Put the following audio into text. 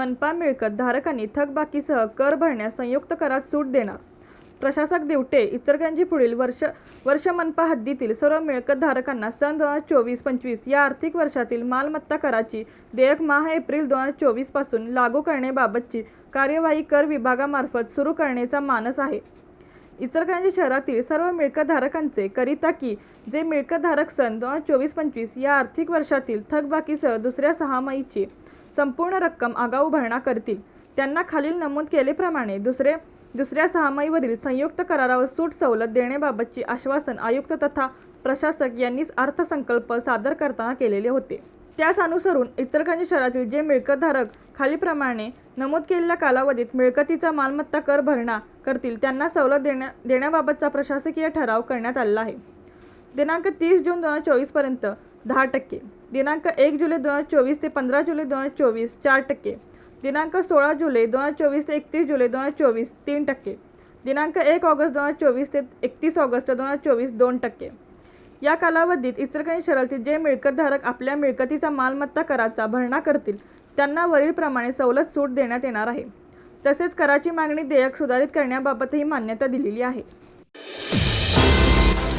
मनपा मिळकत धारकांनी थकबाकीसह कर भरण्यास संयुक्त करात सूट देणार. प्रशासक दिवटे इचलकरंजी पुढील वर्ष वर्ष मनपा हद्दीतील सर्व मिळकत धारकांना सन दोन हजार चोवीस पंचवीस या आर्थिक वर्षातील मालमत्ता कराची देयक महा एप्रिल दोन हजार चोवीसपासून लागू करण्याबाबतची कार्यवाही कर विभागामार्फत सुरू करण्याचा मानस आहे. इचलकरंजी शहरातील सर्व मिळकतधारकांचे करिता की जे मिळकतधारक सन दोन हजार चोवीस पंचवीस या आर्थिक वर्षातील थकबाकीसह दुसऱ्या सहामाहीची संपूर्ण रक्कम आगाऊ भरणा करतील. त्यांना खालील नमूद केलेप्रमाणे दुसरे दुसऱ्या सहामाहीवरील संयुक्त करारावर सूट सवलत देण्याबाबतची आश्वासन आयुक्त तथा प्रशासक यांनीच अर्थसंकल्प सादर करताना केलेले होते. त्यास अनुसरून इतरगंज शहरातील जे मिळकतधारक खालीप्रमाणे नमूद केलेल्या कालावधीत मिळकतीचा मालमत्ता कर भरणा करतील त्यांना सवलत देण्या देण्याबाबतचा प्रशासकीय ठराव करण्यात आलेला आहे. दिनांक तीस जून दोन हजार चोवीसपर्यंत दहा टक्के. दिनांक एक जुलै दोन हजार चोवीस ते पंधरा जुलै दोन हजार चोवीस चार टक्के. दिनांक सोळा जुलै दोन हजार चोवीस ते एकतीस जुलै दोन हजार चोवीस तीन टक्के. दिनांक एक ऑगस्ट दोन हजार चोवीस ते एकतीस ऑगस्ट दोन हजार चोवीस दोन टक्के. या कालावधीत इचलकरंजी शहरातील जे मिळकतधारक आपल्या मिळकतीचा मालमत्ता कराचा भरणा करतील त्यांना वरीलप्रमाणे सवलत सूट देण्यात येणार आहे. तसेच कराची मागणी देयक सुधारित करण्याबाबतही मान्यता दिलेली आहे.